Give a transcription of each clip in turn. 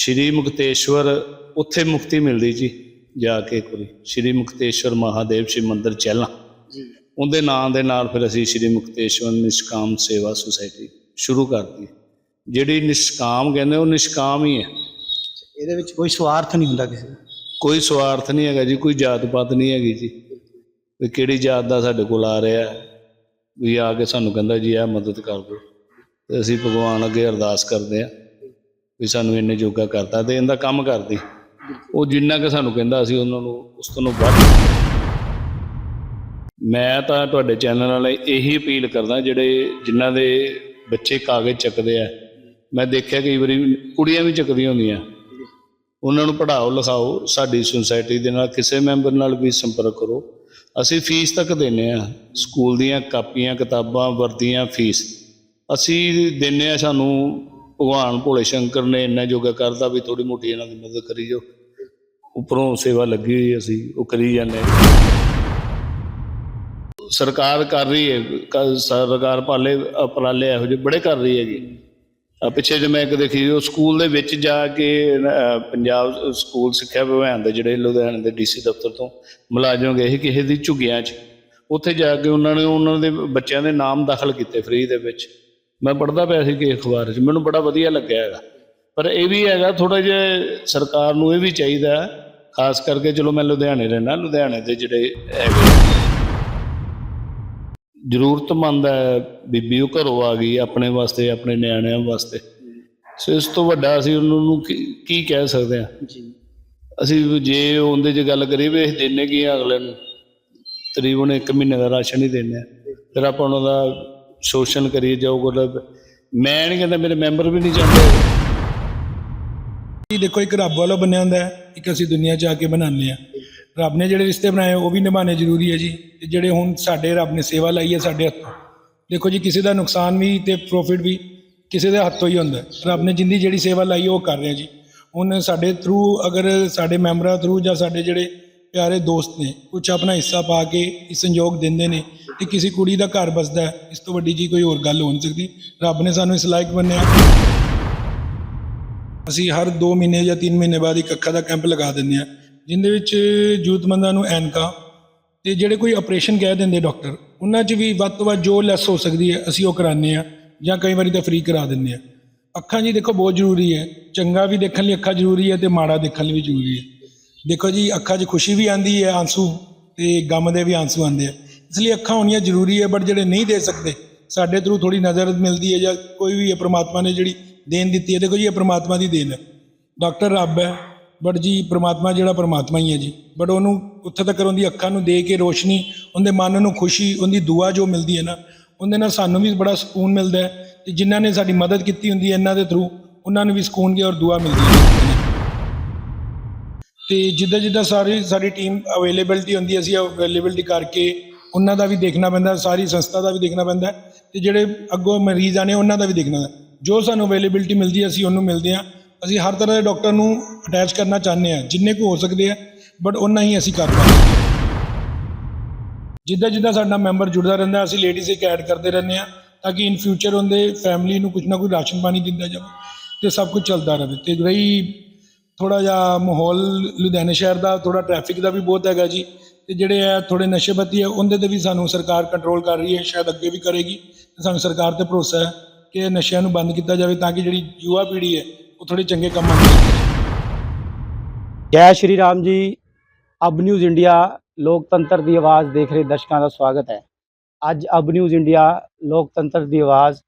ਸ਼੍ਰੀ ਮੁਕਤੇਸ਼ਵਰ ਉੱਥੇ ਮੁਕਤੀ ਮਿਲਦੀ ਜੀ ਜਾ ਕੇ ਵਾਰੀ। ਸ਼੍ਰੀ ਮੁਕਤੇਸ਼ਵਰ ਮਹਾਦੇਵ ਸ਼ਿਵ ਮੰਦਿਰ ਚਹਿਲਾਂ। ਜੀ। ਉਹਦੇ ਨਾਂ ਦੇ ਨਾਲ ਫਿਰ ਅਸੀਂ ਸ਼੍ਰੀ ਮੁਕਤੇਸ਼ਵਰ ਨਿਸ਼ਕਾਮ ਸੇਵਾ ਸੁਸਾਇਟੀ ਸ਼ੁਰੂ ਕਰਤੀ ਜਿਹੜੀ ਨਿਸ਼ਕਾਮ ਕਹਿੰਦੇ ਉਹ ਨਿਸ਼ਕਾਮ ਹੀ ਹੈ। ਇਹਦੇ ਵਿੱਚ ਕੋਈ ਸਵਾਰਥ ਨਹੀਂ ਹੁੰਦਾ ਕਿਸੇ ਦਾ। ਕੋਈ ਸਵਾਰਥ ਨਹੀਂ ਹੈਗਾ ਜੀ ਕੋਈ ਜਾਤ ਪਾਤ ਨਹੀਂ ਹੈਗੀ ਜੀ। ਵੀ ਕਿਹੜੀ ਜਾਤ ਦਾ ਸਾਡੇ ਕੋਲ ਆ ਰਿਹਾ ਵੀ ਆ ਕੇ ਸਾਨੂੰ ਕਹਿੰਦਾ ਜੀ ਇਹ ਮਦਦ ਕਰ ਦਿਓ। ਤੇ ਅਸੀਂ ਭਗਵਾਨ ਅੱਗੇ ਅਰਦਾਸ ਕਰਦੇ ਆ ਵੀ ਸਾਨੂੰ ਇੰਨੇ ਜੋਗਾ ਕਰਤਾ ਤੇ ਇਹਦਾ ਕੰਮ ਕਰਦੀ। ਉਹ ਜਿੰਨਾ ਕਿ ਸਾਨੂੰ ਕਹਿੰਦਾ ਅਸੀਂ ਉਹਨਾਂ ਨੂੰ, ਉਸ ਤੋਂ ਵੱਧ। ਮੈਂ ਤਾਂ ਤੁਹਾਡੇ ਚੈਨਲ ਵਾਲੇ ਇਹੀ ਅਪੀਲ ਕਰਦਾ, ਜਿਹੜੇ ਜਿਨ੍ਹਾਂ ਦੇ ਬੱਚੇ ਕਾਗਜ਼ ਚੱਕਦੇ ਆ। ਮੈਂ ਦੇਖਿਆ ਕਈ ਵਾਰੀ ਕੁੜੀਆਂ ਵੀ ਚੱਕਦੀਆਂ ਹੁੰਦੀਆਂ। ਉਹਨਾਂ ਨੂੰ ਪੜ੍ਹਾਓ, ਲਿਖਾਓ, ਸਾਡੀ ਸੁਸਾਇਟੀ ਦੇ ਨਾਲ, ਕਿਸੇ ਮੈਂਬਰ ਨਾਲ ਵੀ ਸੰਪਰਕ ਕਰੋ। ਅਸੀਂ ਫੀਸ ਤੱਕ ਦਿੰਨੇ ਆ, ਸਕੂਲ ਦੀਆਂ ਕਾਪੀਆਂ, ਕਿਤਾਬਾਂ ਵਰਦੀਆਂ ਫੀਸ। ਅਸੀਂ ਦਿੰਨੇ ਆ ਸਾਨੂੰ ਭਗਵਾਨ ਭੋਲੇ ਸ਼ੰਕਰ ਨੇ ਇੰਨਾ ਜੋਗਾ ਕਰਦਾ ਵੀ ਥੋੜੀ ਮੋਟੀ ਇਹਨਾਂ ਦੀ ਮਦਦ ਕਰੀ ਜੋ ਉੱਪਰੋਂ ਸੇਵਾ ਲੱਗੀ ਹੋਈ ਅਸੀਂ, ਉਹ ਕਰੀ ਜਾਂਦੇ ਸਰਕਾਰ ਕਰ ਰਹੀ ਹੈ ਸਰਕਾਰ ਪਾਲੇ ਉਪਰਾਲੇ ਇਹੋ ਜਿਹੇ ਬੜੇ ਕਰ ਰਹੀ ਹੈਗੀ। ਆ ਪਿੱਛੇ ਜੇ ਮੈਂ ਇੱਕ ਦੇਖੀ, ਉਹ ਸਕੂਲ ਦੇ ਵਿੱਚ ਜਾ ਕੇ ਪੰਜਾਬ ਸਕੂਲ ਸਿੱਖਿਆ ਵਿਭਾਗ ਦੇ ਜਿਹੜੇ ਲੁਧਿਆਣੇ ਦੇ ਡੀਸੀ ਦਫ਼ਤਰ ਤੋਂ ਮੁਲਾਜ਼ਮ ਗਏ ਸੀ ਕਿਸੇ ਦੀ ਝੁੱਗੀਆਂ 'ਚ। ਉੱਥੇ ਜਾ ਕੇ ਉਹਨਾਂ ਨੇ, ਉਹਨਾਂ ਦੇ ਬੱਚਿਆਂ ਦੇ ਨਾਮ ਦਾਖਲ ਕੀਤੇ ਫ੍ਰੀ ਦੇ ਵਿੱਚ। ਮੈਂ ਪੜ੍ਹਦਾ ਪਿਆ ਸੀ ਕਿ ਅਖਬਾਰ 'ਚ ਮੈਨੂੰ ਬੜਾ ਵਧੀਆ ਲੱਗਿਆ ਹੈਗਾ। ਪਰ ਇਹ ਵੀ ਹੈਗਾ ਥੋੜਾ ਜਿਹਾ ਸਰਕਾਰ ਨੂੰ ਇਹ ਵੀ ਚਾਹੀਦਾ ਹੈ, ਖਾਸ ਕਰਕੇ ਚਲੋ ਮੈਂ ਲੁਧਿਆਣੇ ਰਹਿਣਾ ਲੁਧਿਆਣੇ ਦੇ ਜਿਹੜੇ ਹੈਗੇ। ਜ਼ਰੂਰਤਮੰਦ ਹੈ ਬੀਬੀ ਉਹ ਘਰੋਂ ਆ ਗਈ ਆਪਣੇ ਵਾਸਤੇ ਆਪਣੇ ਨਿਆਣਿਆਂ ਵਾਸਤੇ। ਸੋ ਇਸ ਤੋਂ ਵੱਡਾ ਅਸੀਂ ਉਹਨਾਂ ਨੂੰ ਕੀ ਕਹਿ ਸਕਦੇ ਹਾਂ? ਜੀ। ਅਸੀਂ ਜੇ ਉਹਦੇ 'ਚ ਗੱਲ ਕਰੀਏ ਵੀ ਅਸੀਂ ਦਿੰਨੇ ਕੀ ਆ ਅਗਲੇ ਨੂੰ? ਤਕਰੀਬਨ 1 ਮਹੀਨੇ ਦਾ ਰਾਸ਼ਨ ਹੀ ਆ। ਫਿਰ ਆਪਾਂ ਉਹਨਾਂ ਦਾ ਸ਼ੋਸ਼ਣ ਕਰੀਏ ਜਾਓ ਕੋਲ ਮੈਂ ਨਹੀਂ ਕਹਿੰਦਾ ਮੇਰੇ ਮੈਂਬਰ ਵੀ ਨਹੀਂ ਚਾਹੁੰਦੇ ਇਹ ਦੇਖੋ, ਇੱਕ ਰੱਬ ਵਾਲਾ ਬਣਿਆ ਹੁੰਦਾ ਹੈ, ਇੱਕ ਅਸੀਂ ਦੁਨੀਆ 'ਚ ਆ ਕੇ ਬਣਾਉਂਦੇ ਆ ਰੱਬ ਨੇ ਜਿਹੜੇ ਰਿਸ਼ਤੇ ਬਣਾਏ, ਉਹ ਵੀ ਨਿਭਾਉਣੇ ਜ਼ਰੂਰੀ ਹੈ ਜੀ। ਤੇ ਜਿਹੜੇ ਹੁਣ ਸਾਡੇ ਰੱਬ ਨੇ ਸੇਵਾ ਲਾਈ ਹੈ ਸਾਡੇ ਹੱਥੋਂ। ਦੇਖੋ ਜੀ, ਕਿਸੇ ਦਾ ਨੁਕਸਾਨ ਵੀ ਤੇ ਪ੍ਰੋਫਿਟ ਵੀ ਕਿਸੇ ਦੇ ਹੱਥੋਂ ਹੀ ਹੁੰਦਾ ਹੈ। ਰੱਬ ਨੇ ਜਿੰਦੀ ਜਿਹੜੀ ਸੇਵਾ ਲਾਈ ਉਹ ਕਰ ਰਿਹਾ ਜੀ। ਹੁਣ ਸਾਡੇ ਥਰੂ ਅਗਰ ਸਾਡੇ ਮੈਂਬਰਾਂ ਥਰੂ ਜਾਂ ਸਾਡੇ ਜਿਹੜੇ ਪਿਆਰੇ ਦੋਸਤ ਨੇ ਕੁਝ ਆਪਣਾ ਹਿੱਸਾ ਪਾ ਕੇ ਇਸ ਸੰਯੋਗ ਦਿੰਦੇ ਨੇ ਤੇ ਕਿਸੇ ਕੁੜੀ ਦਾ ਘਰ ਬਸਦਾ ਹੈ, ਇਸ ਤੋਂ ਵੱਡੀ ਜੀ ਕੋਈ ਹੋਰ ਗੱਲ ਹੋ ਨਹੀਂ ਸਕਦੀ। ਰੱਬ ਨੇ ਸਾਨੂੰ ਇਸ ਲਾਇਕ ਬਣਿਆ ਅਸੀਂ ਹਰ 2 ਮਹੀਨੇ ਜਾਂ 3 ਮਹੀਨੇ ਬਾਅਦ ਇੱਕ ਅੱਖਾਂ ਦਾ ਕੈਂਪ ਲਗਾ ਦਿੰਦੇ ਆ ਜਿੰਦੇ ਵਿੱਚ ਜ਼ਰੂਰਤਮੰਦਾਂ ਨੂੰ ਐਨਕਾ ਤੇ ਜਿਹੜੇ ਕੋਈ ਆਪਰੇਸ਼ਨ ਕਹਿ ਦਿੰਦੇ ਡਾਕਟਰ, ਉਹਨਾਂ 'ਚ ਵੀ ਵੱਧ ਤੋਂ ਵੱਧ ਜੋ ਲੈਸ ਹੋ ਸਕਦੀ ਹੈ, ਅਸੀਂ ਉਹ ਕਰਾਉਂਦੇ ਆ ਜਾਂ ਕਈ ਵਾਰੀ ਤਾਂ ਫ੍ਰੀ ਕਰਾ ਦਿੰਦੇ ਆ ਅੱਖਾਂ ਜੀ ਦੇਖੋ ਬਹੁਤ ਜ਼ਰੂਰੀ ਹੈ, ਚੰਗਾ ਵੀ ਦੇਖਣ ਲਈ ਅੱਖਾਂ ਜ਼ਰੂਰੀ ਹੈ ਤੇ ਮਾੜਾ ਦੇਖਣ ਲਈ ਵੀ ਜ਼ਰੂਰੀ ਹੈ। ਦੇਖੋ ਜੀ, ਅੱਖਾਂ 'ਚ ਖੁਸ਼ੀ ਵੀ ਆਂਦੀ ਹੈ ਆਂਸੂ ਤੇ ਗਮ ਦੇ ਵੀ ਆਂਸੂ ਆਉਂਦੇ ਆ। ਇਸ ਲਈ ਅੱਖਾਂ ਹੋਣੀਆਂ ਜ਼ਰੂਰੀ ਹੈ ਬਟ ਜਿਹੜੇ ਨਹੀਂ ਦੇ ਸਕਦੇ, ਸਾਡੇ ਥਰੂ ਥੋੜੀ ਨਜ਼ਰ ਮਿਲਦੀ ਹੈ ਜਾਂ ਕੋਈ ਵੀ ਹੈ ਪ੍ਰਮਾਤਮਾ ਨੇ ਜਿਹੜੀ ਦੇਣ ਦਿੱਤੀ ਹੈ, ਦੇਖੋ ਜੀ, ਇਹ ਪ੍ਰਮਾਤਮਾ ਦੀ ਦੇਣ ਹੈ। ਡਾਕਟਰ ਰੱਬ ਹੈ ਬਟ ਜੀ, ਪ੍ਰਮਾਤਮਾ ਜਿਹੜਾ ਪ੍ਰਮਾਤਮਾ ਹੀ ਹੈ ਜੀ। ਬਟ ਉਹਨੂੰ ਉੱਥੇ ਤੱਕ ਉਹਦੀ ਅੱਖਾਂ ਨੂੰ ਦੇ ਕੇ ਰੋਸ਼ਨੀ, ਉਹਦੇ ਮਨ ਨੂੰ ਖੁਸ਼ੀ, ਉਹਦੀ ਦੁਆ ਜੋ ਮਿਲਦੀ ਹੈ ਨਾ, ਉਹਦੇ ਨਾਲ ਸਾਨੂੰ ਵੀ ਬੜਾ ਸਕੂਨ ਮਿਲਦਾ ਹੈ ਤੇ ਜਿਨ੍ਹਾਂ ਨੇ ਸਾਡੀ ਮਦਦ ਕੀਤੀ ਹੁੰਦੀ ਹੈ ਇਹਨਾਂ ਦੇ ਥਰੂ ਉਹਨਾਂ ਨੂੰ ਵੀ ਸਕੂਨ ਦੀ ਔਰ ਦੁਆ ਮਿਲਦੀ ਹੈ। ਤੇ ਜਿੱਦਾਂ ਜਿੱਦਾਂ ਸਾਰੀ ਸਾਡੀ ਟੀਮ ਅਵੇਲੇਬਿਲਟੀ ਹੁੰਦੀ ਹੈ, ਅਸੀਂ ਅਵੇਲੇਬਿਲਟੀ ਕਰਕੇ ਉਹਨਾਂ ਦਾ ਵੀ ਦੇਖਣਾ ਪੈਂਦਾ, ਸਾਰੀ ਸੰਸਥਾ ਦਾ ਵੀ ਦੇਖਣਾ ਪੈਂਦਾ ਤੇ ਜਿਹੜੇ ਅੱਗੋਂ ਮਰੀਜ਼ ਆਣੇ ਉਹਨਾਂ ਦਾ ਵੀ ਦੇਖਣਾ ਜੋ ਸਾਨੂੰ ਅਵੇਲੇਬਿਲਟੀ ਮਿਲਦੀ ਅਸੀਂ ਉਹਨੂੰ ਮਿਲਦੇ ਹਾਂ। ਅਸੀਂ ਹਰ ਤਰ੍ਹਾਂ ਦੇ ਡਾਕਟਰ ਨੂੰ ਅਟੈਚ ਕਰਨਾ ਚਾਹੁੰਦੇ ਹਾਂ, ਜਿੰਨੇ ਕੁ ਹੋ ਸਕਦੇ ਆ ਬਟ ਉਹਨਾਂ ਹੀ ਅਸੀਂ ਕਰ ਪਾਉਂਦੇ ਜਿੱਦਾਂ ਜਿੱਦਾਂ ਸਾਡਾ ਮੈਂਬਰ ਜੁੜਦਾ ਰਹਿੰਦਾ ਅਸੀਂ ਲੇਡੀਜ਼ ਇੱਕ ਐਡ ਕਰਦੇ ਰਹਿੰਦੇ ਹਾਂ ਤਾਂ ਕਿ ਇਨ ਫਿਊਚਰ ਉਹਦੇ ਫੈਮਿਲੀ ਨੂੰ ਕੁਝ ਨਾ ਕੋਈ ਰਾਸ਼ਨ ਪਾਣੀ ਦਿੰਦਾ ਜਾਵੇ ਤੇ ਸਭ ਕੁਝ ਚੱਲਦਾ ਰਹੇ ਤੇ ਰਹੀ ਥੋੜਾ ਜਿਹਾ ਮਾਹੌਲ ਲੁਧਿਆਣੇ ਸ਼ਹਿਰ ਦਾ ਥੋੜਾ ਟ੍ਰੈਫਿਕ ਦਾ ਵੀ ਬਹੁਤ ਹੈਗਾ ਜੀ। ਤੇ ਜਿਹੜੇ ਆ ਥੋੜੇ ਨਸ਼ੇਬਤੀ ਹੈ, ਉਹਦੇ ਤੇ ਵੀ ਸਾਨੂੰ ਸਰਕਾਰ ਕੰਟਰੋਲ ਕਰ ਰਹੀ ਹੈ, ਸ਼ਾਇਦ ਅੱਗੇ ਵੀ ਕਰੇਗੀ। ਤੇ ਸਾਨੂੰ ਸਰਕਾਰ ਤੇ ਭਰੋਸਾ ਹੈ ਕਿ ਨਸ਼ਿਆਂ ਨੂੰ ਬੰਦ ਕੀਤਾ ਜਾਵੇ ਤਾਂ ਕਿ ਜਿਹੜੀ ਯੁਵਾ ਪੀੜ੍ਹੀ ਹੈ, ਉਹ ਥੋੜੇ ਚੰਗੇ ਕੰਮਾਂ ਨੂੰ ਜੈ ਸ਼੍ਰੀ ਰਾਮ ਜੀ। ਅਬ ਨਿਊਜ਼ ਇੰਡੀਆ ਲੋਕਤੰਤਰ ਦੀ ਆਵਾਜ਼ ਦੇਖ ਰਹੇ ਦਰਸ਼ਕਾਂ ਦਾ ਸਵਾਗਤ ਹੈ। ਅੱਜ ਅਬ ਨਿਊਜ਼ ਇੰਡੀਆ ਲੋਕਤੰਤਰ ਦੀ ਆਵਾਜ਼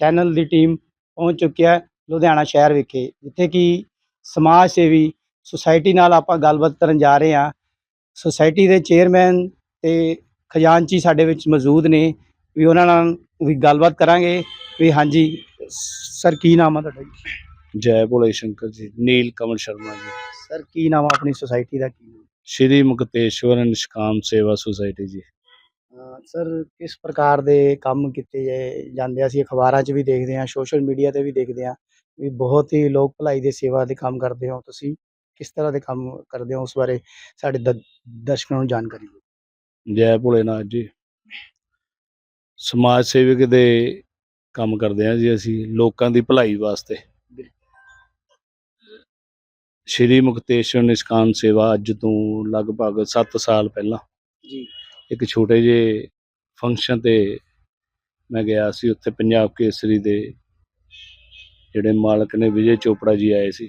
ਚੈਨਲ ਦੀ ਟੀਮ ਪਹੁੰਚ ਚੁੱਕੀ ਹੈ ਲੁਧਿਆਣਾ ਸ਼ਹਿਰ ਵਿਖੇ, ਜਿੱਥੇ ਕਿ ਸਮਾਜ ਸੇਵੀ ਸੁਸਾਇਟੀ ਨਾਲ ਆਪਾਂ ਗੱਲਬਾਤ ਕਰਨ ਜਾ ਰਹੇ ਹਾਂ। ਸੁਸਾਇਟੀ ਦੇ ਚੇਅਰਮੈਨ ਤੇ ਖਜ਼ਾਨਚੀ ਸਾਡੇ ਵਿੱਚ ਮੌਜੂਦ ਨੇ। ਵੀ ਉਹਨਾਂ ਨਾਲ ਵੀ ਗੱਲਬਾਤ ਕਰਾਂਗੇ। ਵੀ ਹਾਂਜੀ ਸਰ ਕੀ ਨਾਮ ਆ ਤੁਹਾਡਾ ਜੀ? ਜੈ ਭੋਲੇ ਸ਼ੰਕਰ ਜੀ ਨੀਲ ਕਮਲ ਸ਼ਰਮਾ ਜੀ। ਸਰ ਕੀ ਨਾਮ ਆ ਆਪਣੀ ਸੁਸਾਇਟੀ ਦਾ? ਕੀ ਸ਼੍ਰੀ ਮੁਕਤੇਸ਼ਵਰ ਨਿਸ਼ਕਾਮ ਸੇਵਾ ਸੁਸਾਇਟੀ ਜੀ। ਸਰ ਕਿਸ ਪ੍ਰਕਾਰ ਦੇ ਕੰਮ ਕੀਤੇ ਜਾਂਦੇ ਆ? ਅਸੀਂ ਅਖਬਾਰਾਂ 'ਚ ਵੀ ਦੇਖਦੇ ਹਾਂ ਸੋਸ਼ਲ ਮੀਡੀਆ ਤੇ ਵੀ ਦੇਖਦੇ ਹਾਂ। ਵੀ ਬਹੁਤ ਹੀ ਲੋਕ ਭਲਾਈ ਦੇ ਸੇਵਾ ਦੇ ਕੰਮ ਕਰਦੇ ਹੋ ਤੁਸੀਂ। ਕਿਸ ਤਰ੍ਹਾਂ ਦੇ ਕੰਮ ਕਰਦੇ ਹੋ ਉਸ ਬਾਰੇ ਸਾਡੇ ਦ- ਦਰਸ਼ਕਾਂ ਨੂੰ ਜਾਣਕਾਰੀ ਦਿਓ। ਜੈ ਭੋਲੇਨਾਥ ਜੀ। ਸਮਾਜ ਸੇਵਕ ਦੇ ਕੰਮ ਕਰਦੇ ਹਾਂ ਜੀ ਅਸੀਂ ਲੋਕਾਂ ਦੀ ਭਲਾਈ ਵਾਸਤੇ। ਸ਼੍ਰੀ ਮੁਕਤੇਸ਼ਵਰ ਨਿਸ਼ਕਾਮ ਸੇਵਾ ਅੱਜ ਤੋਂ ਲਗਭਗ 7 ਸਾਲ ਪਹਿਲਾਂ। ਜੀ। ਇੱਕ ਛੋਟੇ ਜਿਹੇ ਫੰਕਸ਼ਨ ਤੇ ਮੈਂ ਗਿਆ ਸੀ ਉੱਥੇ ਪੰਜਾਬ ਕੇਸਰੀ ਦੇ ਜਿਹੜੇ ਮਾਲਕ ਨੇ ਵਿਜੇ ਚੋਪੜਾ ਜੀ ਆਏ ਸੀ।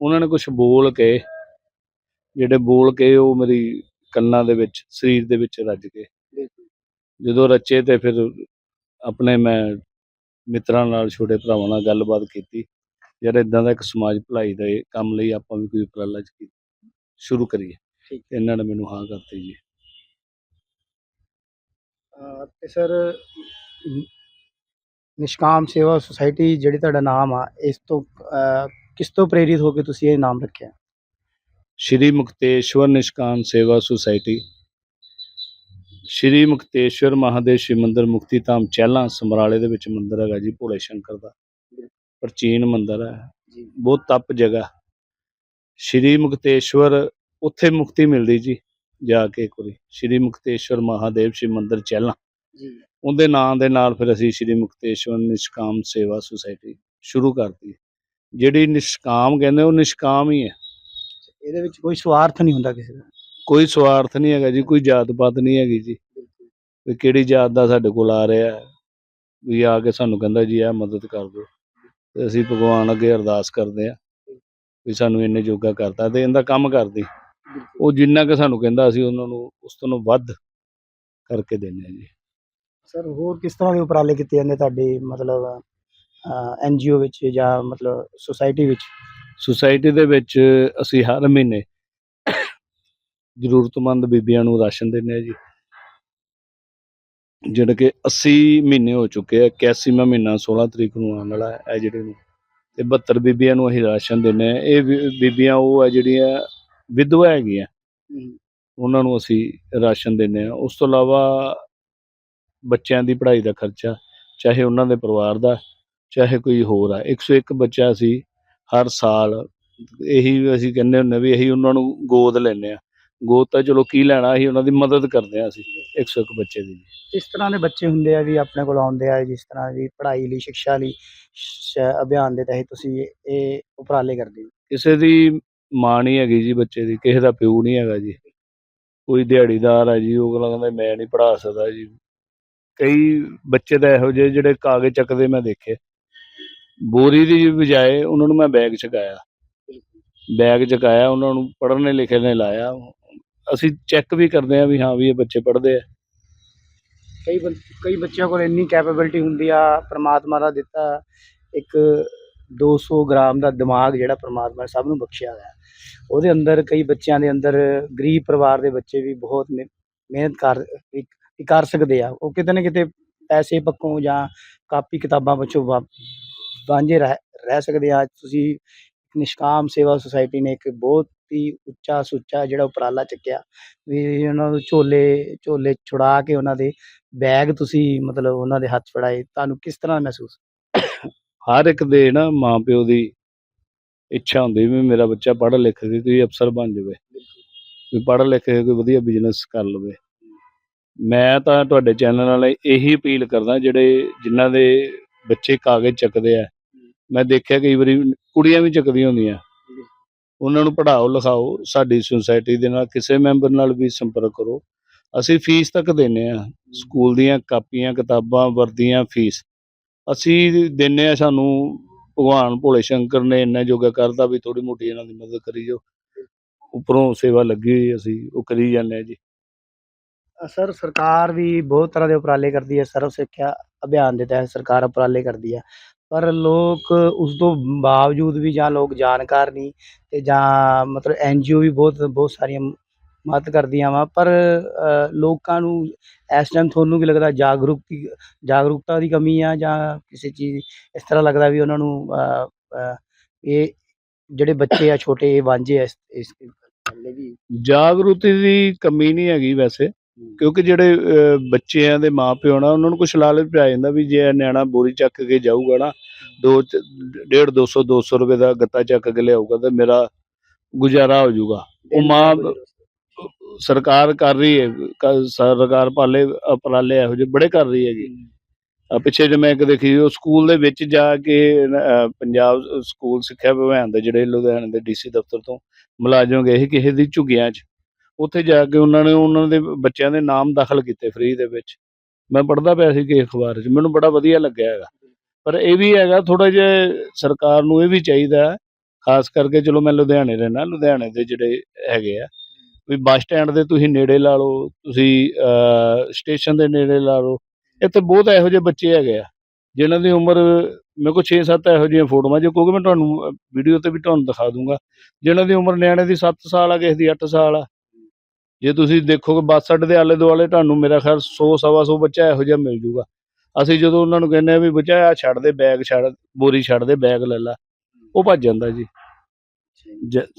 ਉਹਨਾਂ ਨੇ ਕੁਝ ਬੋਲ ਕੇ ਜਿਹੜੇ ਬੋਲ ਕੇ ਉਹ ਮੇਰੀ ਕੰਨਾਂ ਦੇ ਵਿੱਚ ਸਰੀਰ ਦੇ ਵਿੱਚ ਰੱਜ ਗਏ। ਜਦੋਂ ਰਚੇ ਤੇ ਫਿਰ ਆਪਣੇ ਮੈਂ ਮਿੱਤਰਾਂ ਨਾਲ ਛੋਟੇ ਭਰਾਵਾਂ ਨਾਲ ਗੱਲਬਾਤ ਕੀਤੀ। ਯਾਰ ਇਦਾਂ ਦਾ ਇੱਕ ਸਮਾਜ ਭਲਾਈ ਦਾ ਕੰਮ ਲਈ ਆਪਾਂ ਵੀ ਕੋਈ ਉਪਰਾਲਾ ਸ਼ੁਰੂ ਕਰੀਏ। ਇਹਨਾਂ ਨੇ ਮੈਨੂੰ ਹਾਂ ਕਰਤੀ ਜੀ। ਤੇ ਸਰ ਨਿਸ਼ਕਾਮ ਸੇਵਾ ਸੁਸਾਇਟੀ ਜਿਹੜੀ ਤੁਹਾਡਾ ਨਾਮ ਆ ਇਸ ਤੋਂ ਕਿਸ ਤੋਂ ਪ੍ਰੇਰਿਤ ਹੋ ਕੇ ਤੁਸੀਂ ਇਹ ਨਾਮ ਰੱਖਿਆ? ਸ਼੍ਰੀ ਮੁਕਤੇਸ਼ਵਰ ਨਿਸ਼ਕਾਮ ਸੇਵਾ ਸੁਸਾਇਟੀ। ਸ਼੍ਰੀ ਮੁਕਤੇਸ਼ਵਰ ਮਹਾਦੇਵ ਸ਼ਿਵ ਮੰਦਿਰ ਮੁਕਤੀ ਧਾਮ ਚਹਿਲਾਂ ਸਮਰਾਲੇ ਦੇ ਵਿੱਚ ਮੰਦਿਰ ਹੈਗਾ ਜੀ ਭੋਲੇ ਸ਼ੰਕਰ ਦਾ। ਪ੍ਰਾਚੀਨ ਮੰਦਿਰ ਹੈ। ਬਹੁਤ ਤਪ ਜਗ੍ਹਾ। ਸ਼੍ਰੀ ਮੁਕਤੇਸ਼ਵਰ ਉੱਥੇ ਮੁਕਤੀ ਮਿਲਦੀ ਜੀ ਜਾ ਕੇ ਵਾਰੀ। ਸ਼੍ਰੀ ਮੁਕਤੇਸ਼ਵਰ ਮਹਾਦੇਵ ਸ਼ਿਵ ਮੰਦਿਰ ਚਹਿਲਾਂ। ਜੀ। ਉਹਦੇ ਨਾਂ ਦੇ ਨਾਲ ਫਿਰ ਅਸੀਂ ਸ਼੍ਰੀ ਮੁਕਤੇਸ਼ਵਰ ਨਿਸ਼ਕਾਮ ਸੇਵਾ ਸੁਸਾਇਟੀ ਸ਼ੁਰੂ ਕਰਤੀ ਜਿਹੜੀ ਨਿਸ਼ਕਾਮ ਕਹਿੰਦੇ ਉਹ ਨਿਸ਼ਕਾਮ ਹੀ ਹੈ। ਇਹਦੇ ਵਿੱਚ ਕੋਈ ਸਵਾਰਥ ਨਹੀਂ ਹੁੰਦਾ ਕਿਸੇ ਦਾ। ਕੋਈ ਸਵਾਰਥ ਨਹੀਂ ਹੈਗਾ ਜੀ ਕੋਈ ਜਾਤ ਪਾਤ ਨਹੀਂ ਹੈਗੀ ਜੀ। ਵੀ ਕਿਹੜੀ ਜਾਤ ਦਾ ਸਾਡੇ ਕੋਲ ਆ ਰਿਹਾ ਹੈ, ਵੀ ਆ ਕੇ ਸਾਨੂੰ ਕਹਿੰਦਾ ਜੀ ਇਹ ਮਦਦ ਕਰ ਦਿਓ। ਤੇ ਅਸੀਂ ਭਗਵਾਨ ਅੱਗੇ ਅਰਦਾਸ ਕਰਦੇ ਆ ਵੀ ਸਾਨੂੰ ਇੰਨੇ ਜੋਗਾ ਕਰਤਾ ਤੇ ਇਹਦਾ ਕੰਮ ਕਰਦੀ। ਉਹ ਜਿੰਨਾ ਕਿ ਸਾਨੂੰ ਕਹਿੰਦਾ ਅਸੀਂ ਉਹਨਾਂ ਨੂੰ ਉਸ ਤੋਂ ਵੱਧ ਕਰਕੇ ਦਿੰਦੇ ਆ ਜੀ। ਸਰ ਹੋਰ ਕਿਸ ਤਰ੍ਹਾਂ ਦੇ ਉਪਰਾਲੇ ਕੀਤੇ ਜਾਂਦੇ ਤੁਹਾਡੇ ਮਤਲਬ ਐਨ ਜੀ ਓ ਵਿੱਚ ਜਾਂ ਮਤਲਬ ਸੁਸਾਇਟੀ ਵਿੱਚ? ਸੁਸਾਇਟੀ ਦੇ ਵਿੱਚ ਅਸੀਂ ਹਰ ਮਹੀਨੇ ਜ਼ਰੂਰਤਮੰਦ ਬੀਬੀਆਂ ਨੂੰ ਰਾਸ਼ਨ ਦਿੰਦੇ ਆ ਜੀ। ਜਿਹੜਾ ਕਿ 80 ਮਹੀਨੇ ਹੋ ਚੁੱਕੇ ਆ 81ਵਾਂ ਮਹੀਨਾ 16 ਤਰੀਕ ਨੂੰ ਆਉਣ ਵਾਲਾ ਹੈ ਜਿਹੜੇ ਨੂੰ। ਤੇ 72 ਬੀਬੀਆਂ ਨੂੰ ਅਸੀਂ ਰਾਸ਼ਨ ਦਿੰਦੇ ਆ ਇਹ ਬੀਬੀਆਂ ਉਹ ਆ ਜਿਹੜੀਆਂ ਵਿਧਵਾ ਹੈਗੀਆਂ ਉਹਨਾਂ ਨੂੰ ਅਸੀਂ ਰਾਸ਼ਨ ਦਿੰਦੇ ਆ ਉਸ ਤੋਂ ਇਲਾਵਾ ਬੱਚਿਆਂ ਦੀ ਪੜ੍ਹਾਈ ਦਾ ਖਰਚਾ ਚਾਹੇ ਉਹਨਾਂ ਦੇ ਪਰਿਵਾਰ ਦਾ ਚਾਹੇ ਕੋਈ ਹੋਰ ਆ। 101 ਬੱਚਾ ਅਸੀਂ ਹਰ ਸਾਲ ਇਹੀ ਅਸੀਂ ਕਹਿੰਦੇ ਹੁੰਦੇ ਵੀ ਇਹੀ ਉਹਨਾਂ ਨੂੰ ਗੋਦ ਲੈਂਦੇ ਆ ਗੋਦ ਤਾਂ ਚਲੋ ਕੀ ਲੈਣਾ ਅਸੀਂ ਉਹਨਾਂ ਦੀ ਮਦਦ ਕਰਦੇ ਆ ਅਸੀਂ 101 ਬੱਚੇ ਦੀ। ਕਿਸ ਤਰ੍ਹਾਂ ਦੇ ਬੱਚੇ ਹੁੰਦੇ ਆ ਵੀ ਆਪਣੇ ਕੋਲ ਆਉਂਦੇ ਆ ਜਿਸ ਤਰ੍ਹਾਂ ਵੀ ਪੜ੍ਹਾਈ ਲਈ ਸਿੱਖਿਆ ਲਈ ਸ਼- ਅਭਿਆਨ ਦੇ ਤਹਿਤ ਤੁਸੀਂ ਇਹ ਉਪਰਾਲੇ ਕਰਦੇ ਹੋ? ਕਿਸੇ ਦੀ ਮਾਂ ਨਹੀਂ ਹੈਗੀ ਜੀ ਬੱਚੇ ਦੀ ਕਿਸੇ ਦਾ ਪਿਓ ਨਹੀਂ ਹੈਗਾ ਜੀ। ਕੋਈ ਦਿਹਾੜੀਦਾਰ ਹੈ ਜੀ ਉਹ ਕਹਿੰਦਾ ਮੈਂ ਨਹੀਂ ਪੜ੍ਹਾ ਸਕਦਾ ਜੀ। ਕਈ ਬੱਚੇ ਤਾਂ ਇਹੋ ਜਿਹੇ ਜਿਹੜੇ ਕਾਗਜ਼ ਚੱਕਦੇ ਮੈਂ ਦੇਖੇ। ਬੋਰੀ ਦੀ ਬਜਾਏ ਉਹਨਾਂ ਨੂੰ ਮੈਂ ਬੈਗ ਚਕਾਇਆ। ਬੈਗ ਚਕਾਇਆ, ਉਹਨਾਂ ਨੂੰ ਪੜ੍ਹਨੇ ਲਿਖਣੇ ਲਾਇਆ। ਅਸੀਂ ਚੈੱਕ ਵੀ ਕਰਦੇ ਆ ਵੀ ਹਾਂ ਵੀ ਇਹ ਬੱਚੇ ਪੜ੍ਹਦੇ ਆ। ਕਈ ਕਈ ਬੱਚਿਆਂ ਕੋਲ ਇੰਨੀ ਕੈਪੇਬਿਲਿਟੀ ਹੁੰਦੀ ਆ, ਪ੍ਰਮਾਤਮਾ ਦਾ ਦਿੱਤਾ ਇੱਕ 200 ਗ੍ਰਾਮ ਦਾ ਦਿਮਾਗ ਜਿਹੜਾ ਪ੍ਰਮਾਤਮਾ ਨੇ ਸਭ ਨੂੰ ਬਖਸ਼ਿਆ ਹੋਇਆ। ਉਹਦੇ ਅੰਦਰ ਕਈ ਬੱਚਿਆਂ ਦੇ ਅੰਦਰ ਗਰੀਬ ਪਰਿਵਾਰ ਦੇ ਬੱਚੇ ਵੀ ਬਹੁਤ ਮਿਹ- ਮਿਹਨਤ ਕਰ ਵੀ ਕਰ ਸਕਦੇ ਆ। ਉਹ ਕਿਤੇ ਨਾ ਕਿਤੇ ਪੈਸੇ ਪੱਖੋਂ ਜਾਂ ਕਾਪੀ ਕਿਤਾਬਾਂ ਪਿੱਛੋਂ ਵਾ- ਵਾਂਝੇ ਰਹਿ ਸਕਦੇ ਆ। ਤੁਸੀਂ ਨਿਸ਼ਕਾਮ ਸੇਵਾ ਸੁਸਾਇਟੀ ਨੇ ਇੱਕ ਬਹੁਤ ਹੀ ਉੱਚਾ ਸੁੱਚਾ ਜਿਹੜਾ ਉਪਰਾਲਾ ਚੱਕਿਆ। ਵੀ ਉਹਨਾਂ ਨੂੰ ਝੋਲੇ ਝੋਲੇ ਛੁਡਾ ਕੇ ਉਹਨਾਂ ਦੇ ਬੈਗ ਤੁਸੀਂ ਮਤਲਬ ਉਹਨਾਂ ਦੇ ਹੱਥ ਫੜਾਏ। ਤੁਹਾਨੂੰ ਕਿਸ ਤਰ੍ਹਾਂ ਮਹਿਸੂਸ? ਹਰ ਇੱਕ ਦੇ ਨਾ ਮਾਂ ਪਿਓ ਦੀ ਇੱਛਾ ਹੁੰਦੀ ਵੀ ਮੇਰਾ ਬੱਚਾ ਪੜ੍ਹ ਲਿਖ ਕੇ ਕੋਈ ਅਫਸਰ ਬਣ ਜਾਵੇ। ਵੀ ਪੜ੍ਹ ਲਿਖ ਕੇ ਕੋਈ ਵਧੀਆ ਬਿਜ਼ਨਸ ਕਰ ਲਵੇ। ਮੈਂ ਤਾਂ ਤੁਹਾਡੇ ਚੈਨਲ ਨਾਲ ਇਹੀ ਅਪੀਲ ਕਰਦਾ, ਜਿਹੜੇ ਜਿਨ੍ਹਾਂ ਦੇ ਬੱਚੇ ਕਾਗਜ਼ ਚੱਕਦੇ ਆ। ਮੈਂ ਦੇਖਿਆ ਕਈ ਵਾਰੀ ਕੁੜੀਆਂ ਵੀ ਚੱਕਦੀਆਂ ਹੁੰਦੀਆਂ। ਉਹਨਾਂ ਨੂੰ ਪੜ੍ਹਾਓ, ਲਿਖਾਓ, ਸਾਡੀ ਸੁਸਾਇਟੀ ਦੇ ਨਾਲ, ਕਿਸੇ ਮੈਂਬਰ ਨਾਲ ਵੀ ਸੰਪਰਕ ਕਰੋ। ਅਸੀਂ ਫੀਸ ਤੱਕ ਦਿੰਨੇ ਆ, ਸਕੂਲ ਦੀਆਂ ਕਾਪੀਆਂ, ਕਿਤਾਬਾਂ, ਵਰਦੀਆਂ, ਫੀਸ। ਅਸੀਂ ਦਿੰਨੇ ਆ ਸਾਨੂੰ, ਭਗਵਾਨ ਭੋਲੇ ਸ਼ੰਕਰ ਨੇ ਇੰਨਾ ਜੋਗਾ ਕਰਦਾ ਵੀ ਥੋੜੀ ਮੋਟੀ ਇਹਨਾਂ ਦੀ ਮਦਦ ਕਰੀ ਜੋ ਉੱਪਰੋਂ ਸੇਵਾ ਲੱਗੀ ਹੋਈ ਅਸੀਂ, ਉਹ ਕਰੀ ਜਾਂਦੇ ਆ ਜੀ। ਸਰ ਸਰਕਾਰ ਵੀ ਬਹੁਤ ਤਰ੍ਹਾਂ ਦੇ ਉਪਰਾਲੇ ਕਰਦੀ ਹੈ, ਸਰਵ ਸਿੱਖਿਆ ਅਭਿਆਨ ਦੇ ਤਹਿਤ ਸਰਕਾਰ ਉਪਰਾਲੇ ਕਰਦੀ ਹੈ। ਪਰ ਲੋਕ ਉਸ ਤੋਂ ਬਾਵਜੂਦ ਵੀ ਜਾਂ ਲੋਕ ਜਾਣਕਾਰ ਨਹੀਂ ਅਤੇ ਜਾਂ ਮਤਲਬ ਐਨ ਜੀ ਓ ਵੀ ਬਹੁਤ ਬਹੁਤ ਸਾਰੀਆਂ ਮਦਦ ਕਰਦੀਆਂ ਵਾ, ਪਰ ਲੋਕਾਂ ਨੂੰ ਇਸ ਟਾਈਮ ਤੁਹਾਨੂੰ ਕੀ ਲੱਗਦਾ ਜਾਗਰੂਕ ਜਾਗਰੂਕਤਾ ਦੀ ਕਮੀ ਆ ਜਾਂ ਕਿਸੇ ਚੀਜ਼ ਇਸ ਤਰ੍ਹਾਂ ਲੱਗਦਾ ਵੀ ਉਹਨਾਂ ਨੂੰ ਇਹ ਜਿਹੜੇ ਬੱਚੇ ਆ, ਛੋਟੇ, ਇਹ ਵਾਂਝੇ ਆ ਇਸ ਇਸ ਜਾਗਰੂਕਤੀ ਦੀ ਕਮੀ ਨਹੀਂ ਹੈਗੀ ਵੈਸੇ। ਕਿਉਂਕਿ ਜਿਹੜੇ ਅਹ, ਬੱਚਿਆਂ ਦੇ ਮਾਪਿਓ ਨਾ ਉਹਨਾਂ ਨੂੰ ਕੁਛ ਲਾਲਚ ਪਿਆ ਜਾਂਦਾ ਵੀ ਜੇ ਇਹ ਨਿਆਣਾ ਬੋਰੀ ਚੱਕ ਕੇ ਜਾਊਗਾ ਨਾ ਦੋ ਚ- ਡੇਢ 200 200 ਰੁਪਏ ਦਾ ਗੱਤਾ ਚੱਕ ਕੇ ਲਿਆਊਗਾ ਤੇ ਮੇਰਾ ਗੁਜ਼ਾਰਾ ਹੋ ਜਾਊਗਾ। ਉਹ ਮਾਂ ਸਰਕਾਰ ਕਰ ਰਹੀ ਹੈ ਕ- ਸਰਕਾਰ ਪਾਲੇ ਉਪਰਾਲੇ ਇਹੋ ਜਿਹੇ ਬੜੇ ਕਰ ਰਹੀ ਹੈਗੀ। ਆ ਪਿੱਛੇ ਜੇ ਮੈਂ ਇੱਕ ਦੇਖੀ ਉਹ ਸਕੂਲ ਦੇ ਵਿੱਚ ਜਾ ਕੇ ਅਹ, ਪੰਜਾਬ ਸਕੂਲ ਸਿੱਖਿਆ ਵਿਭਾਗ ਦੇ ਜਿਹੜੇ ਲੁਧਿਆਣੇ ਦੇ ਡੀਸੀ ਦਫ਼ਤਰ ਤੋਂ ਮੁਲਾਜ਼ਮ ਗਏ ਸੀ ਕਿਸੇ ਦੀ ਝੁੱਗੀਆਂ 'ਚ। ਉੱਥੇ ਜਾ ਕੇ ਉਹਨਾਂ ਨੇ, ਉਹਨਾਂ ਦੇ ਬੱਚਿਆਂ ਦੇ ਨਾਮ ਦਾਖਲ ਕੀਤੇ ਫ੍ਰੀ ਦੇ ਵਿੱਚ। ਮੈਂ ਪੜ੍ਹਦਾ ਪਿਆ ਸੀ ਕਿ ਅਖਬਾਰ 'ਚ, ਮੈਨੂੰ ਬੜਾ ਵਧੀਆ ਲੱਗਿਆ ਹੈਗਾ। ਪਰ ਇਹ ਵੀ ਹੈਗਾ ਥੋੜਾ ਜਿਹਾ ਸਰਕਾਰ ਨੂੰ ਇਹ ਵੀ ਚਾਹੀਦਾ, ਖਾਸ ਕਰਕੇ ਚਲੋ ਮੈਂ ਲੁਧਿਆਣੇ ਰਹਿਣਾ ਲੁਧਿਆਣੇ ਦੇ ਜਿਹੜੇ ਹੈਗੇ ਆ, ਵੀ ਬੱਸ ਸਟੈਂਡ ਦੇ ਤੁਸੀਂ ਨੇੜੇ ਲਾ ਲਓ, ਤੁਸੀਂ ਸਟੇਸ਼ਨ ਦੇ ਨੇੜੇ ਲਾ ਲਓ, ਇੱਥੇ ਬਹੁਤ ਇਹੋ ਜਿਹੇ ਬੱਚੇ ਹੈਗੇ ਆ, ਜਿਨ੍ਹਾਂ ਦੀ ਉਮਰ, ਮੇਰੇ ਕੋਲ 6-7 ਇਹੋ ਜਿਹੀਆਂ ਫੋਟੋਆਂ ਜੋ ਕਿਉਂਕਿ ਮੈਂ ਤੁਹਾਨੂੰ ਵੀਡੀਓ ਤੇ ਵੀ ਤੁਹਾਨੂੰ ਦਿਖਾ ਦੂੰਗਾ, ਜਿਨ੍ਹਾਂ ਦੀ ਉਮਰ ਨਿਆਣੇ ਦੀ 7 ਸਾਲ ਆ, ਕਿਸੇ ਦੀ 8 ਸਾਲ ਆ ਜੇ ਤੁਸੀਂ ਦੇਖੋਗੇ ਬੱਸ ਅੱਡੇ ਦੇ ਆਲੇ ਦੁਆਲੇ ਤੁਹਾਨੂੰ ਮੇਰਾ ਖਿਆਲ 100 ਸਵਾ 100 ਬੱਚਾ ਇਹੋ ਜਿਹਾ ਮਿਲ ਜੂਗਾ। ਅਸੀਂ ਜਦੋਂ ਉਹਨਾਂ ਨੂੰ ਕਹਿੰਦੇ ਆ ਵੀ ਬੱਚਾ ਆ ਛੱਡ ਦੇ ਬੈਗ ਛੱਡ ਬੋਰੀ ਛੱਡ ਦੇ ਬੈਗ ਲੈ ਲੈ ਉਹ ਭੱਜ ਜਾਂਦਾ ਜੀ।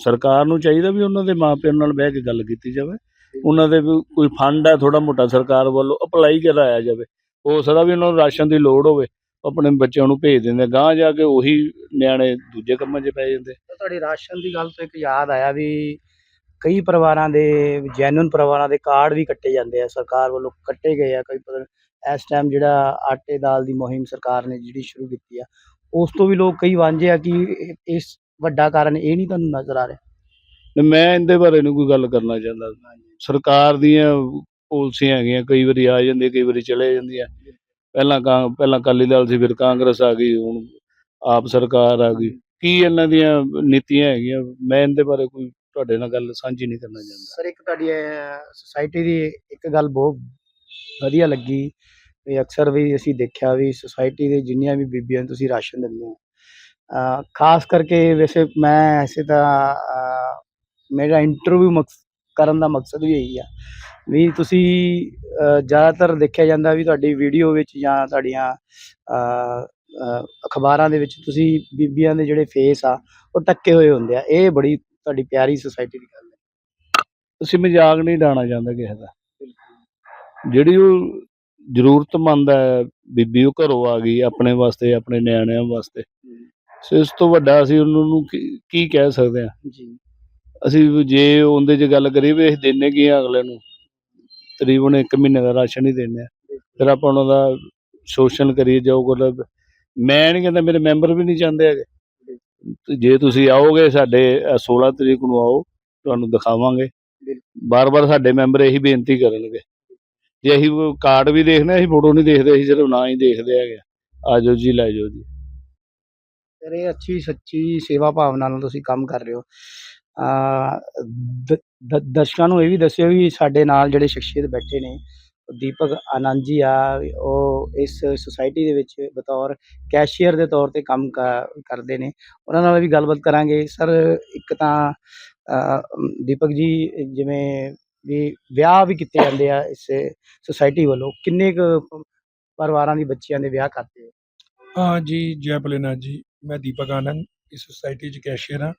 ਸਰਕਾਰ ਨੂੰ ਚਾਹੀਦਾ ਵੀ ਉਹਨਾਂ ਦੇ ਮਾਪਿਆਂ ਨਾਲ ਬਹਿ ਕੇ ਗੱਲ ਕੀਤੀ ਜਾਵੇ ਉਹਨਾਂ ਦੇ ਵੀ ਕੋਈ ਫੰਡ ਹੈ ਥੋੜਾ ਮੋਟਾ ਸਰਕਾਰ ਵੱਲੋਂ ਅਪਲਾਈ ਕਰਾਇਆ ਜਾਵੇ। ਹੋ ਸਕਦਾ ਵੀ ਉਹਨਾਂ ਨੂੰ ਰਾਸ਼ਨ ਦੀ ਲੋੜ ਹੋਵੇ ਆਪਣੇ ਬੱਚਿਆਂ ਨੂੰ ਭੇਜ ਦਿੰਦੇ ਗਾਂ ਜਾ ਕੇ ਉਹੀ ਨਿਆਣੇ ਦੂਜੇ ਕੰਮਾਂ 'ਚ ਪੈ ਜਾਂਦੇ। ਤੁਹਾਡੀ ਰਾਸ਼ਨ ਦੀ ਗੱਲ ਤੋਂ ਇੱਕ ਯਾਦ ਆਇਆ ਵੀ ਕਈ ਪਰਿਵਾਰਾਂ ਦੇ ਜੈਨੂਨ ਪਰਿਵਾਰਾਂ ਦੇ ਕਾਰਡ ਵੀ ਕੱਟੇ ਜਾਂਦੇ ਆ, ਸਰਕਾਰ ਵੱਲੋਂ ਕੱਟੇ ਗਏ ਆ, ਕਈ ਇਸ ਟਾਈਮ ਜਿਹੜਾ ਆਟੇ ਦਾਲ ਦੀ ਮੁਹਿੰਮ ਸਰਕਾਰ ਨੇ ਜਿਹੜੀ ਸ਼ੁਰੂ ਕੀਤੀ ਆ, ਉਸ ਤੋਂ ਵੀ ਲੋਕ ਕਈ ਵਾਂਝੇ ਆ ਕਿ ਇਸ ਵੱਡਾ ਕਾਰਨ ਇਹ ਨਹੀਂ ਤੁਹਾਨੂੰ ਨਜ਼ਰ ਆ ਰਿਹਾ? ਮੈਂ ਇਹਦੇ ਬਾਰੇ ਨੂੰ ਕੋਈ ਗੱਲ ਕਰਨਾ ਚਾਹੁੰਦਾ। ਸਰਕਾਰ ਦੀਆਂ ਪਾਲਿਸੀਆਂ ਹੈਗੀਆਂ, ਕਈ ਵਾਰੀ ਆ ਜਾਂਦੀਆਂ, ਕਈ ਵਾਰੀ ਚਲੇ ਜਾਂਦੀਆਂ। ਪਹਿਲਾਂ ਪਹਿਲਾਂ ਅਕਾਲੀ ਦਲ ਸੀ, ਫਿਰ ਕਾਂਗਰਸ ਆ ਗਈ, ਹੁਣ ਆਪ ਸਰਕਾਰ ਆ ਗਈ। ਕੀ ਇਹਨਾਂ ਦੀਆਂ ਨੀਤੀਆਂ ਹੈਗੀਆਂ, ਮੈਂ ਇਹਦੇ ਬਾਰੇ ਕੋਈ ਤੁਹਾਡੇ ਨਾਲ ਗੱਲ ਸਾਂਝੀ ਨਹੀਂ ਕਰਨਾ ਚਾਹੁੰਦਾ। ਸਰ, ਇੱਕ ਤੁਹਾਡੀ ਸੁਸਾਇਟੀ ਦੀ ਇੱਕ ਗੱਲ ਬਹੁਤ ਵਧੀਆ ਲੱਗੀ। ਵੀ ਅਕਸਰ ਵੀ ਅਸੀਂ ਦੇਖਿਆ ਵੀ ਸੁਸਾਇਟੀ ਦੇ ਜਿੰਨੀਆਂ ਵੀ ਬੀਬੀਆਂ ਤੁਸੀਂ ਰਾਸ਼ਨ ਦਿੰਦੇ ਹੋ। ਖਾਸ ਕਰਕੇ ਵੈਸੇ ਮੈਂ ਐਸੇ ਤਾਂ ਮੇਰਾ ਇੰਟਰਵਿਊ ਕਰਨ ਦਾ ਮਕਸਦ ਵੀ ਇਹੀ ਆ। ਵੀ ਤੁਸੀਂ ਜ਼ਿਆਦਾਤਰ ਦੇਖਿਆ ਜਾਂਦਾ ਵੀ ਤੁਹਾਡੀ ਵੀਡੀਓ ਵਿੱਚ ਜਾਂ ਤੁਹਾਡੀਆਂ ਅਖਬਾਰਾਂ ਦੇ ਵਿੱਚ ਤੁਸੀਂ ਬੀਬੀਆਂ ਦੇ ਜਿਹੜੇ ਫੇਸ ਆ, ਉਹ ਟੱਕੇ ਹੋਏ ਹੁੰਦੇ ਆ। ਇਹ ਬੜੀ ਤੁਹਾਡੀ ਪਿਆਰੀ ਸੁਸਾਇਟੀ ਦੀ ਗੱਲ ਹੈ। ਅਸੀਂ ਮਜ਼ਾਕ ਨਹੀਂ ਡਾਣਾ ਚਾਹੁੰਦੇ ਕਿਸੇ ਦਾ। ਜਿਹੜੀ ਉਹ ਜ਼ਰੂਰਤਮੰਦ ਹੈ ਬੀਬੀ ਉਹ ਘਰੋਂ ਆ ਗਈ ਆਪਣੇ ਵਾਸਤੇ ਆਪਣੇ ਨਿਆਣਿਆਂ ਵਾਸਤੇ। ਸੋ ਇਸ ਤੋਂ ਵੱਡਾ ਅਸੀਂ ਉਹਨਾਂ ਨੂੰ ਕੀ- ਕੀ ਕਹਿ ਸਕਦੇ ਹਾਂ? ਜੀ। ਅਸੀਂ ਵੀ ਜੇ ਉਹਦੇ 'ਚ ਗੱਲ ਕਰੀਏ ਵੀ ਅਸੀਂ ਦਿੰਨੇ ਕੀ ਆ ਅਗਲੇ ਨੂੰ? ਤਕਰੀਬਨ 1 ਮਹੀਨੇ ਦਾ ਰਾਸ਼ਨ ਹੀ ਦਿੰਨੇ ਆ। ਫਿਰ ਆਪਾਂ ਉਹਨਾਂ ਦਾ ਸ਼ੋਸ਼ਣ ਕਰੀਏ ਜੋ ਕੋਲ ਮੈਂ ਨਹੀਂ ਕਹਿੰਦਾ ਮੇਰੇ ਮੈਂਬਰ ਵੀ ਨਹੀਂ ਚਾਹੁੰਦੇ ਹੈਗੇ। ਜੇ ਤੁਸੀਂ ਆਓਗੇ ਸਾਡੇ ਅ, 16 ਤਰੀਕ ਨੂੰ ਆਓ ਤੁਹਾਨੂੰ ਦਿਖਾਵਾਂਗੇ। ਬਾਰ-ਬਾਰ ਸਾਡੇ ਮੈਂਬਰ ਇਹੀ ਬੇਨਤੀ ਕਰਨਗੇ। ਜੇ ਅਸੀਂ ਕਾਰਡ ਵੀ ਦੇਖਦੇ ਹਾਂ, ਅਸੀਂ ਫੋਟੋ ਨਹੀਂ ਦੇਖਦੇ ਅਸੀਂ ਸਿਰਫ ਨਾਂ ਹੀ ਦੇਖਦੇ ਹੈਗੇ ਆ। ਜਾਓ ਜੀ ਲੈ ਜਾਓ ਜੀ। ਇਹ ਅੱਛੀ ਸੱਚੀ ਸੇਵਾ ਭਾਵਨਾ ਨਾਲ ਤੁਸੀਂ ਕੰਮ ਕਰ ਰਹੇ ਹੋ। ਆ ਦਰਸ਼ਕਾਂ ਨੂੰ ਇਹ ਵੀ ਦੱਸਿਓ ਵੀ ਸਾਡੇ ਨਾਲ ਜਿਹੜੇ ਸ਼ਖਸੀਅਤ ਬੈਠੇ ਨੇ ਦੀਪਕ ਆਨੰਦ ਜੀ ਆ, ਉਹ ਇਸ ਸੁਸਾਇਟੀ ਦੇ ਵਿੱਚ ਬਤੌਰ ਕੈਸ਼ੀਅਰ ਦੇ ਤੌਰ ਤੇ ਕੰਮ ਕ- ਕਰਦੇ ਨੇ। ਉਹਨਾਂ ਨਾਲ ਵੀ ਗੱਲਬਾਤ ਕਰਾਂਗੇ। ਸਰ, ਇੱਕ ਤਾਂ ਦੀਪਕ ਜੀ, ਜਿਵੇਂ ਵੀ ਵਿਆਹ ਵੀ ਕੀਤੇ ਜਾਂਦੇ ਆ ਇਸ ਸੁਸਾਇਟੀ ਵੱਲੋਂ, ਕਿੰਨੇ ਕੁ ਪਰਿਵਾਰਾਂ ਦੀ ਬੱਚਿਆਂ ਦੇ ਵਿਆਹ ਕਰਦੇ ਆ? ਹਾਂ ਜੀ, ਜੈ ਭਲੇਨਾਥ ਜੀ। ਮੈਂ ਦੀਪਕ ਆਨੰਦ, ਇਸ ਸੁਸਾਇਟੀ 'ਚ ਕੈਸ਼ੀਅਰ ਹਾਂ।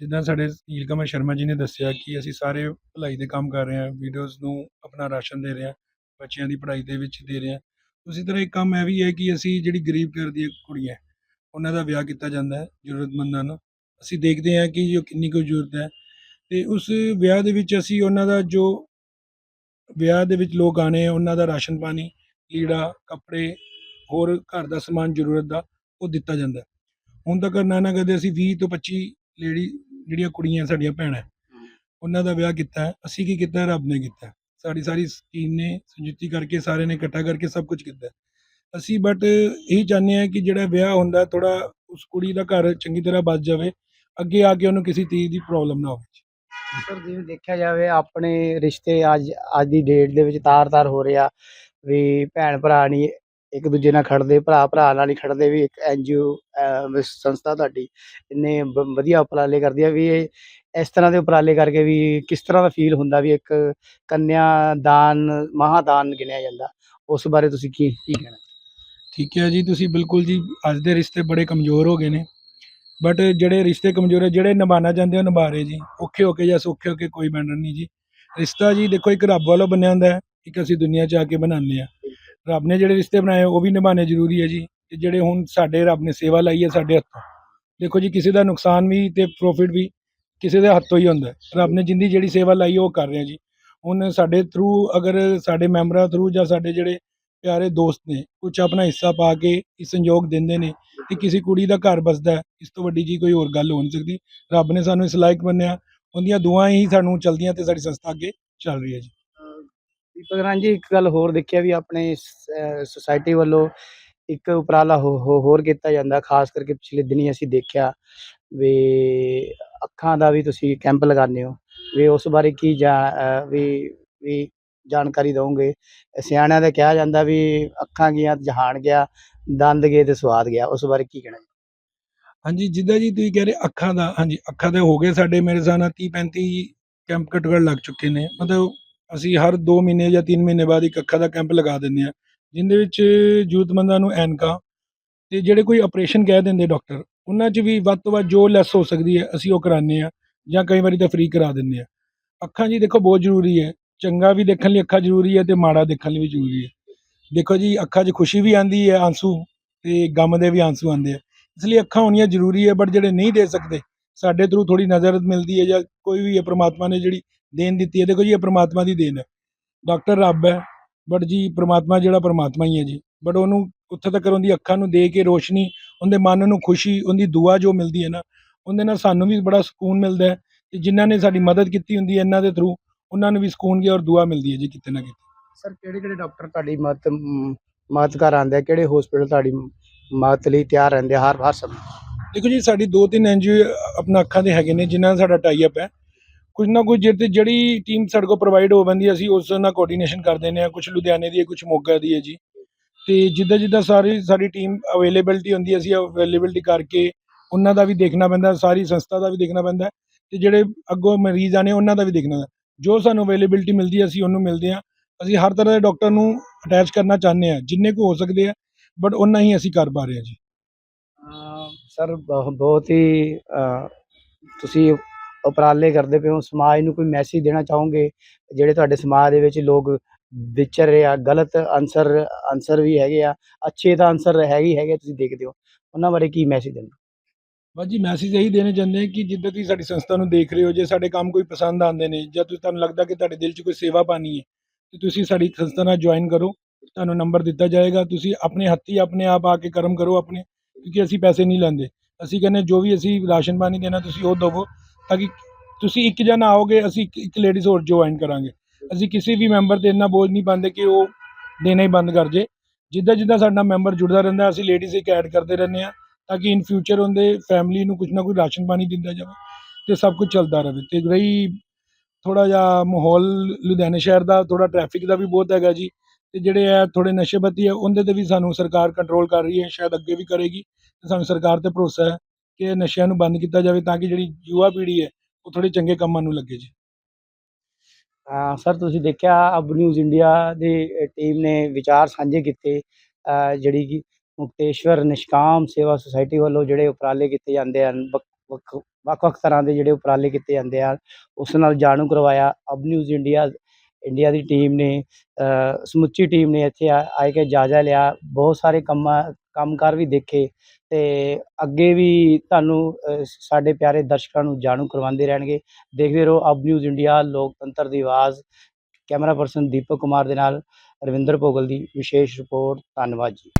ਜਿੱਦਾਂ ਸਾਡੇ ਨੀਲਕਮਲ ਸ਼ਰਮਾ ਜੀ ਨੇ ਦੱਸਿਆ ਕਿ ਅਸੀਂ ਸਾਰੇ ਭਲਾਈ ਦੇ ਕੰਮ ਕਰ ਰਹੇ ਹਾਂ ਵੀਡੀਓਜ਼ ਨੂੰ ਆਪਣਾ ਰਾਸ਼ਨ ਦੇ ਰਹੇ ਹਾਂ। ਬੱਚਿਆਂ ਦੀ ਪੜ੍ਹਾਈ ਦੇ ਵਿੱਚ ਦੇ ਰਹੇ ਹਾਂ। ਉਸੇ ਤਰ੍ਹਾਂ ਇੱਕ ਕੰਮ ਇਹ ਵੀ ਹੈ ਕਿ ਅਸੀਂ ਜਿਹੜੀ ਗਰੀਬ ਘਰ ਦੀਆਂ ਕੁੜੀਆਂ ਉਹਨਾਂ ਦਾ ਵਿਆਹ ਕੀਤਾ ਜਾਂਦਾ ਹੈ, ਜ਼ਰੂਰਤਮੰਦਾਂ ਨੂੰ। ਅਸੀਂ ਦੇਖਦੇ ਹਾਂ ਕਿ ਜੋ ਕਿੰਨੀ ਕੁ ਜ਼ਰੂਰਤ ਹੈ। ਤੇ ਉਸ ਵਿਆਹ ਦੇ ਵਿੱਚ ਅਸੀਂ ਉਹਨਾਂ ਦਾ ਜੋ ਵਿਆਹ ਦੇ ਵਿੱਚ ਲੋਕ ਆਣੇ ਆ, ਉਹਨਾਂ ਦਾ ਰਾਸ਼ਨ ਪਾਣੀ, ਲੀੜਾ, ਕੱਪੜੇ, ਹੋਰ ਘਰ ਦਾ ਸਮਾਨ ਜ਼ਰੂਰਤ ਦਾ, ਉਹ ਦਿੱਤਾ ਜਾਂਦਾ ਹੁਣ ਤੱਕ ਨਾ ਨਾ ਕਦੇ ਅਸੀਂ 20 ਤੋਂ 25 ਲੇਡੀ, ਜਿਹੜੀਆਂ ਕੁੜੀਆਂ ਸਾਡੀਆਂ ਭੈਣਾਂ ਉਹਨਾਂ ਦਾ ਵਿਆਹ ਕੀਤਾ ਅਸੀਂ ਕੀ ਕੀਤਾ? ਰੱਬ ਨੇ ਕੀਤਾ ਸਾਡੀ ਸਾਰੀ ਟੀਮ ਨੇ ਸੰਯੁਕਤੀ ਕਰਕੇ, ਸਾਰਿਆਂ ਨੇ ਇਕੱਠਾ ਕਰਕੇ ਸਭ ਕੁਝ ਕੀਤਾ ਅਸੀਂ ਬਟ ਇਹ ਚਾਹੁੰਦੇ ਹਾਂ ਕਿ ਜਿਹੜਾ ਵਿਆਹ ਹੁੰਦਾ ਥੋੜਾ ਉਸ ਕੁੜੀ ਦਾ ਘਰ ਚੰਗੀ ਤਰ੍ਹਾਂ ਬਚ ਜਾਵੇ, ਅੱਗੇ ਆ ਕੇ ਉਹਨੂੰ ਕਿਸੇ ਚੀਜ਼ ਦੀ ਪ੍ਰੋਬਲਮ ਨਾ ਹੋਵੇ। ਸਰ, ਜਿਵੇਂ ਦੇਖਿਆ ਜਾਵੇ, ਆਪਣੇ ਰਿਸ਼ਤੇ ਅੱਜ ਅੱਜ ਦੀ ਡੇਟ ਦੇ ਵਿੱਚ ਤਾਰ-ਤਾਰ ਹੋ ਰਿਹਾ ਵੀ ਭੈਣ ਭਰਾ ਨਹੀਂ ਇੱਕ ਦੂਜੇ ਨਾਲ ਖੜਦੇ, ਭਰਾ ਭਰਾ ਨਾਲ ਹੀ ਖੜਦੇ ਵੀ ਇੱਕ ਐਨਜੀਓ ਸੰਸਥਾ ਤੁਹਾਡੀ ਇੰਨੇ ਵਧੀਆ ਉਪਰਾਲੇ ਕਰਦੀ ਆ ਵੀ ਇਹ ਇਸ ਤਰ੍ਹਾਂ ਦੇ ਉਪਰਾਲੇ ਕਰਕੇ ਵੀ ਕਿਸ ਤਰ੍ਹਾਂ ਦਾ ਫੀਲ ਹੁੰਦਾ ਵੀ ਇੱਕ ਕੰਨਿਆ ਦਾਨ, ਮਹਾਦਾਨ ਗਿਣਿਆ ਜਾਂਦਾ। ਉਸ ਬਾਰੇ ਤੁਸੀਂ ਕੀ ਕੀ ਕਹਿਣਾ? ਠੀਕ ਹੈ ਜੀ, ਤੁਸੀਂ ਬਿਲਕੁਲ ਜੀ ਅੱਜ ਦੇ ਰਿਸ਼ਤੇ ਬੜੇ ਕਮਜ਼ੋਰ ਹੋ ਗਏ ਨੇ। ਬਟ ਜਿਹੜੇ ਰਿਸ਼ਤੇ ਕਮਜ਼ੋਰ ਹੈ ਜਿਹੜੇ ਨਿਭਾਉਣਾ ਚਾਹੁੰਦੇ ਉਹ ਨਿਭਾ ਰਹੇ ਜੀ। ਔਖੇ ਹੋ ਕੇ ਜਾਂ ਸੌਖੇ ਹੋ ਕੇ ਕੋਈ ਬੈਂਡਰ ਨਹੀਂ ਜੀ। ਰਿਸ਼ਤਾ ਜੀ, ਦੇਖੋ ਇੱਕ ਰੱਬ ਵੱਲੋਂ ਬਣਿਆ ਹੁੰਦਾ ਹੈ, ਇੱਕ ਅਸੀਂ ਦੁਨੀਆ 'ਚ ਆ ਕੇ ਬਣਾਉਂਦੇ ਆ ਰੱਬ ਨੇ ਜਿਹੜੇ ਰਿਸ਼ਤੇ ਬਣਾਏ ਉਹ ਵੀ ਨਿਭਾਉਣੇ ਜ਼ਰੂਰੀ ਹੈ ਜੀ ਤੇ ਜਿਹੜੇ ਹੁਣ ਸਾਡੇ ਰੱਬ ਨੇ ਸੇਵਾ ਲਾਈ ਹੈ ਸਾਡੇ ਹੱਥੋਂ। ਦੇਖੋ ਜੀ, ਕਿਸੇ ਦਾ ਨੁਕਸਾਨ ਵੀ ਤੇ ਪ੍ਰੋਫਿਟ ਵੀ ਕਿਸੇ ਦੇ ਹੱਥੋਂ ਹੀ ਹੁੰਦਾ ਰੱਬ ਨੇ ਜਿੰਦੀ ਜਿਹੜੀ ਸੇਵਾ ਲਾਈ ਉਹ ਕਰ ਰਹੇ ਆ ਜੀ। ਹੁਣ ਸਾਡੇ ਥਰੂ ਅਗਰ ਸਾਡੇ ਮੈਂਬਰਾਂ ਥਰੂ ਜਾਂ ਸਾਡੇ ਜਿਹੜੇ ਪਿਆਰੇ ਦੋਸਤ ਨੇ ਕੁਝ ਆਪਣਾ ਹਿੱਸਾ ਪਾ ਕੇ ਇਹ ਸੰਯੋਗ ਦਿੰਦੇ ਨੇ ਕਿ ਕਿਸੇ ਕੁੜੀ ਦਾ ਘਰ ਬਸਦਾ ਇਸ ਤੋਂ ਵੱਡੀ ਜੀ ਕੋਈ ਹੋਰ ਗੱਲ ਹੋ ਨਹੀਂ ਸਕਦੀ। ਰੱਬ ਨੇ ਸਾਨੂੰ ਇਸ ਲਾਇਕ ਮੰਨਿਆ, ਉਹਦੀਆਂ ਦੁਆਵਾਂ ਹੀ ਸਾਨੂੰ ਚਲਦੀਆਂ ਤੇ ਸਾਡੀ ਸੰਸਥਾ ਅੱਗੇ ਚੱਲ ਰਹੀ ਹੈ ਜੀ। ਦੀਪਕ ਰਾਂ ਇੱਕ ਗੱਲ ਹੋਰ ਦੇਖਿਆ ਵੀ ਆਪਣੇ ਸੁਸਾਇਟੀ ਵੱਲੋਂ ਇੱਕ ਉਪਰਾਲਾ ਹੋਰ ਕੀਤਾ ਜਾਂਦਾ, ਖਾਸ ਕਰਕੇ ਪਿਛਲੇ ਦਿਨੀ ਅਸੀਂ ਦੇਖਿਆ ਵੀ ਅੱਖਾਂ ਦਾ ਵੀ ਤੁਸੀਂ ਕੈਂਪ ਲਗਾਉਂਦੇ ਹੋ, ਵੀ ਉਸ ਬਾਰੇ ਕੀ ਜਾ ਵੀ ਵੀ ਜਾਣਕਾਰੀ ਦਵੋਗੇ। ਸਿਆਣਿਆਂ ਦਾ ਕਿਹਾ ਜਾਂਦਾ ਵੀ ਅੱਖਾਂ ਗਿਆ ਜਹਾਨ ਗਿਆ, ਦੰਦ ਗਏ ਤੇ ਸਵਾਦ ਗਿਆ, ਉਸ ਬਾਰੇ ਕੀ ਕਹਿਣਾ ਹਾਂਜੀ, ਜਿੱਦਾਂ ਜੀ ਤੁਸੀਂ ਕਹਿ ਰਹੇ ਅੱਖਾਂ ਦਾ, ਹਾਂਜੀ, ਅੱਖਾਂ ਦੇ ਹੋ ਗਏ ਸਾਡੇ ਮੇਰੇ ਹਿਸਾਬ ਨਾਲ 30 35 ਕੈਂਪ ਘੱਟੋ ਲੱਗ ਚੁੱਕੇ ਨੇ, ਮਤਲਬ ਅਸੀਂ ਹਰ 2 ਮਹੀਨੇ ਜਾਂ 3 ਮਹੀਨੇ ਬਾਅਦ ਇੱਕ ਅੱਖਾਂ ਦਾ ਕੈਂਪ ਲਗਾ ਦਿੰਦੇ ਆ ਜਿੰਦੇ ਵਿੱਚ ਜ਼ਰੂਰਤਮੰਦਾਂ ਨੂੰ ਐਨਕਾਂ ਤੇ ਜਿਹੜੇ ਕੋਈ ਆਪਰੇਸ਼ਨ ਕਹਿ ਦਿੰਦੇ ਡਾਕਟਰ, ਉਹਨਾਂ 'ਚ ਵੀ ਵੱਧ ਤੋਂ ਵੱਧ ਜੋ ਲੈਸ ਹੋ ਸਕਦੀ ਹੈ, ਅਸੀਂ ਉਹ ਕਰਾਉਂਦੇ ਆ ਜਾਂ ਕਈ ਵਾਰੀ ਤਾਂ ਫ੍ਰੀ ਕਰਾ ਦਿੰਦੇ ਆ ਅੱਖਾਂ ਜੀ ਦੇਖੋ ਬਹੁਤ ਜ਼ਰੂਰੀ ਹੈ, ਚੰਗਾ ਵੀ ਦੇਖਣ ਲਈ ਅੱਖਾਂ ਜ਼ਰੂਰੀ ਹੈ ਤੇ ਮਾੜਾ ਦੇਖਣ ਲਈ ਵੀ ਜ਼ਰੂਰੀ ਹੈ। ਦੇਖੋ ਜੀ, ਅੱਖਾਂ 'ਚ ਖੁਸ਼ੀ ਵੀ ਆਂਦੀ ਹੈ ਆਂਸੂ ਤੇ ਗਮ ਦੇ ਵੀ ਆਂਸੂ ਆਉਂਦੇ ਆ, ਇਸ ਲਈ ਅੱਖਾਂ ਹੋਣੀਆਂ ਜ਼ਰੂਰੀ ਹੈ, ਬਟ ਜਿਹੜੇ ਨਹੀਂ ਦੇ ਸਕਦੇ, ਸਾਡੇ ਥਰੂ ਥੋੜੀ ਨਜ਼ਰ ਮਿਲਦੀ ਹੈ ਜਾਂ ਕੋਈ ਵੀ ਹੈ ਪ੍ਰਮਾਤਮਾ ਨੇ ਜਿਹੜੀ ਦੇਣ ਦਿੱਤੀ ਹੈ। ਦੇਖੋ ਜੀ ਇਹ ਪ੍ਰਮਾਤਮਾ ਦੀ ਦੇਣ ਹੈ। ਡਾਕਟਰ ਰੱਬ ਹੈ ਬਟ ਜੀ ਪ੍ਰਮਾਤਮਾ ਜਿਹੜਾ ਪ੍ਰਮਾਤਮਾ ਹੀ ਹੈ ਜੀ। ਬਟ ਉਹਨੂੰ ਉੱਥੇ ਤੱਕ ਉਹਦੀ ਅੱਖਾਂ ਨੂੰ ਦੇ ਕੇ ਰੋਸ਼ਨੀ ਉਹਦੇ ਮਨ ਨੂੰ ਖੁਸ਼ੀ ਉਹਦੀ ਦੁਆ ਜੋ ਮਿਲਦੀ ਹੈ ਨਾ ਉਹਦੇ ਨਾਲ ਸਾਨੂੰ ਵੀ ਬੜਾ ਸਕੂਨ ਮਿਲਦਾ ਹੈ ਤੇ ਜਿਨ੍ਹਾਂ ਨੇ ਸਾਡੀ ਮਦਦ ਕੀਤੀ ਹੁੰਦੀ ਹੈ ਇਹਨਾਂ ਦੇ ਥਰੂ ਉਹਨਾਂ ਨੂੰ ਵੀ ਸਕੂਨ ਗਿਆ ਔਰ ਦੁਆ ਮਿਲਦੀ ਹੈ ਜੀ ਕਿਤੇ ਨਾ ਕਿਤੇ। ਸਰ ਕਿਹੜੇ ਕਿਹੜੇ ਡਾਕਟਰ ਤੁਹਾਡੀ ਮਦਦ ਮ, ਮਦਦ ਕਰ ਆਉਂਦੇ ਆ? ਕਿਹੜੇ ਹਸਪੀਟਲ ਤੁਹਾਡੀ ਮਦਦ ਲਈ ਤਿਆਰ ਰਹਿੰਦੇ ਹਰ ਹਰ ਸਮੇਂ? ਦੇਖੋ ਜੀ ਸਾਡੀ ਦੋ ਤਿੰਨ ਐਨਜੀਓ ਆਪਣਾ ਅੱਖਾਂ ਦੇ ਹੈਗੇ ਨੇ ਜਿਨ੍ਹਾਂ ਨਾਲ ਸਾਡਾ ਟਾਈ ਅਪ ਹੈ। ਕੁਝ ਨਾ ਕੁਝ ਜਿਹੜੀ ਜਿਹੜੀ ਟੀਮ ਸਾਡੇ ਕੋਲ ਪ੍ਰੋਵਾਈਡ ਹੋ ਬੰਦੀ ਅਸੀਂ ਉਸ ਨਾਲ ਕੋਆਰਡੀਨੇਸ਼ਨ ਕਰ ਦਿੰਦੇ ਹਾਂ। ਕੁਝ ਲੁਧਿਆਣੇ ਦੀ ਹੈ ਕੁਝ ਮੋਗਾ ਦੀ ਹੈ ਜੀ। ਤੇ ਜਿੱਦਾਂ ਜਿੱਦਾਂ ਸਾਰੀ ਸਾਡੀ ਟੀਮ ਅਵੇਲੇਬਿਲਟੀ ਹੁੰਦੀ ਅਸੀਂ ਅਵੇਲੇਬਿਲਟੀ ਕਰਕੇ ਉਹਨਾਂ ਦਾ ਵੀ ਦੇਖਣਾ ਪੈਂਦਾ, ਸਾਰੀ ਸੰਸਥਾ ਦਾ ਵੀ ਦੇਖਣਾ ਪੈਂਦਾ ਤੇ ਜਿਹੜੇ ਅੱਗੋਂ ਮਰੀਜ਼ ਆਣੇ ਉਹਨਾਂ ਦਾ ਵੀ ਦੇਖਣਾ ਪੈਂਦਾ। ਜੋ ਸਾਨੂੰ ਅਵੇਲੇਬਿਲਟੀ ਮਿਲਦੀ ਅਸੀਂ ਉਹਨੂੰ ਮਿਲਦੇ ਹਾਂ। ਅਸੀਂ ਹਰ ਤਰ੍ਹਾਂ ਦੇ ਡਾਕਟਰ ਨੂੰ ਅਟੈਚ ਕਰਨਾ ਚਾਹੁੰਦੇ ਹਾਂ, ਜਿੰਨੇ ਕੁ ਹੋ ਸਕਦੇ ਆ ਬਟ ਉਹਨਾਂ ਹੀ ਅਸੀਂ ਕਰ ਪਾ ਰਹੇ ਹਾਂ ਜੀ। ਸਰ, ਬਹੁਤ ਹੀ ਤੁਸੀਂ ਉਪਰਾਲੇ ਕਰਦੇ ਪਏ ਹੋ, ਸਮਾਜ ਨੂੰ ਕੋਈ ਮੈਸੇਜ ਦੇਣਾ ਚਾਹੋਗੇ? ਜਿਹੜੇ ਤੁਹਾਡੇ ਸਮਾਜ ਦੇ ਵਿੱਚ ਲੋਕ ਵਿਚਰ ਰਹੇ ਆ, ਗਲਤ ਆਨਸਰ ਆਨਸਰ ਵੀ ਹੈਗੇ ਆ, ਅੱਛੇ ਤਾਂ ਆਨਸਰ ਹੈਗੇ ਹੀ ਹੈਗੇ ਤੁਸੀਂ ਦੇਖਦੇ ਹੋ। ਉਹਨਾਂ ਬਾਰੇ ਕੀ ਮੈਸੇਜ ਦੇਣਾ? ਬਸ ਜੀ ਮੈਸੇਜ ਇਹੀ ਦੇਣੇ ਚਾਹੁੰਦੇ ਹਾਂ ਕਿ ਜਿੱਦਾਂ ਤੁਸੀਂ ਸਾਡੀ ਸੰਸਥਾ ਨੂੰ ਦੇਖ ਰਹੇ ਹੋ, ਜੇ ਸਾਡੇ ਕੰਮ ਕੋਈ ਪਸੰਦ ਆਉਂਦੇ ਨੇ, ਜਾਂ ਤੁਸੀਂ ਤੁਹਾਨੂੰ ਲੱਗਦਾ ਕਿ ਤੁਹਾਡੇ ਦਿਲ 'ਚ ਕੋਈ ਸੇਵਾ ਪਾਣੀ ਹੈ, ਤੇ ਤੁਸੀਂ ਸਾਡੀ ਸੰਸਥਾ ਨਾਲ ਜੁਆਇਨ ਕਰੋ, ਤੁਹਾਨੂੰ ਨੰਬਰ ਦਿੱਤਾ ਜਾਏਗਾ, ਤੁਸੀਂ ਆਪਣੇ ਹੱਥੀ ਆਪਣੇ ਆਪ ਆ ਕੇ ਕਰਮ ਕਰੋ ਆਪਣੇ, ਕਿਉਂਕਿ ਅਸੀਂ ਪੈਸੇ ਨਹੀਂ ਲੈਂਦੇ। ਅਸੀਂ ਕਹਿੰਦੇ ਜੋ ਵੀ ਅਸੀਂ ਰਾਸ਼ਨ ਪਾਣੀ ਦੇਣਾ, ਤੁਸੀਂ ਉਹ ਦੇਵੋ ਤਾਂ ਕਿ ਤੁਸੀਂ ਇੱਕ ਜਣਾ ਆਓਗੇ, ਅਸੀਂ ਇੱਕ- ਇੱਕ ਲੇਡੀਜ਼ ਹੋਰ ਜੁਆਇਨ ਕਰਾਂਗੇ। ਅਸੀਂ ਕਿਸੇ ਵੀ ਮੈਂਬਰ ਤੇ ਇੰਨਾ ਬੋਝ ਨਹੀਂ ਪਾਉਂਦੇ ਕਿ ਉਹ ਦੇਣਾ ਹੀ ਬੰਦ ਕਰ ਜੇ। ਜਿੱਦਾਂ ਜਿੱਦਾਂ ਸਾਡਾ ਮੈਂਬਰ ਜੁੜਦਾ ਰਹਿੰਦਾ, ਅਸੀਂ ਲੇਡੀਜ਼ ਇੱਕ ਐਡ ਕਰਦੇ ਰਹਿੰਦੇ ਹਾਂ, ਤਾਂ ਕਿ ਇਨ ਫਿਊਚਰ ਉਹਦੇ ਫੈਮਿਲੀ ਨੂੰ ਕੁਝ ਨਾ ਕੁਝ ਰਾਸ਼ਨ ਪਾਣੀ ਦਿੰਦਾ ਜਾਵੇ ਤੇ ਸਭ ਕੁਝ ਚੱਲਦਾ ਰਹੇ। ਤੇ ਰਹੀ ਥੋੜਾ ਜਿਹਾ ਮਾਹੌਲ ਲੁਧਿਆਣੇ ਸ਼ਹਿਰ ਦਾ ਥੋੜਾ ਟ੍ਰੈਫਿਕ ਦਾ ਵੀ ਬਹੁਤ ਹੈਗਾ ਜੀ। ਤੇ ਜਿਹੜੇ ਆ ਥੋੜੇ ਨਸ਼ੇਬਤੀ ਹੈ ਉਹਦੇ ਤੇ ਵੀ ਸਾਨੂੰ ਸਰਕਾਰ ਕੰਟਰੋਲ ਕਰ ਰਹੀ ਹੈ, ਸ਼ਾਇਦ ਅੱਗੇ ਵੀ ਕਰੇਗੀ। ਤੇ ਸਾਨੂੰ ਸਰਕਾਰ ਤੇ ਭਰੋਸਾ ਹੈ। ਕਿ ਨਸ਼ਿਆਂ ਨੂੰ ਬੰਦ ਕੀਤਾ ਜਾਵੇ ਤਾਂ ਕਿ ਜਿਹੜੀ ਯੁਵਾ ਪੀੜ੍ਹੀ ਹੈ ਉਹ ਥੋੜੇ ਚੰਗੇ ਕੰਮਾਂ ਨੂੰ ਲੱਗੇ ਜੀ। ਸਰ ਤੁਸੀਂ ਦੇਖਿਆ ਅਬ ਨਿਊਜ਼ ਇੰਡੀਆ ਦੀ ਟੀਮ ਨੇ ਵਿਚਾਰ ਸਾਂਝੇ ਕੀਤੇ ਜਿਹੜੀ ਕਿ ਮੁਕਤੇਸ਼ਵਰ ਨਿਸ਼ਕਾਮ ਸੇਵਾ ਸੁਸਾਇਟੀ ਵੱਲੋਂ ਜਿਹੜੇ ਉਪਰਾਲੇ ਕੀਤੇ ਜਾਂਦੇ ਹਨ ਵੱਖ- ਵੱਖ ਤਰ੍ਹਾਂ ਦੇ ਜਿਹੜੇ ਉਪਰਾਲੇ ਕੀਤੇ ਜਾਂਦੇ ਆ ਉਸ ਨਾਲ ਜਾਣੂ ਕਰਵਾਇਆ ਅਬ ਨਿਊਜ਼ ਇੰਡੀਆ ਇੰਡੀਆ ਦੀ ਟੀਮ ਨੇ ਅ, ਸਮੁੱਚੀ ਟੀਮ ਨੇ ਇੱਥੇ ਆ ਕੇ ਜਾਇਜ਼ਾ ਲਿਆ ਬਹੁਤ ਸਾਰੇ ਕੰਮਾਂ ਕੰਮਕਾਰ ਵੀ ਦੇਖੇ ਤੇ ਅੱਗੇ ਵੀ ਤੁਹਾਨੂੰ ਸਾਡੇ ਪਿਆਰੇ ਦਰਸ਼ਕਾਂ ਨੂੰ ਜਾਣੂ ਕਰਵਾਉਂਦੇ ਰਹਿਣਗੇ। ਦੇਖਦੇ ਰਹੋ ਅਬ ਨਿਊਜ਼ ਇੰਡੀਆ, ਲੋਕਤੰਤਰ ਦੀ ਆਵਾਜ਼। ਕੈਮਰਾ ਪਰਸਨ ਦੀਪਕ ਕੁਮਾਰ ਦੇ ਨਾਲ ਰਵਿੰਦਰ ਭੋਗਲ ਦੀ ਵਿਸ਼ੇਸ਼ ਰਿਪੋਰਟ। ਧੰਨਵਾਦ ਜੀ।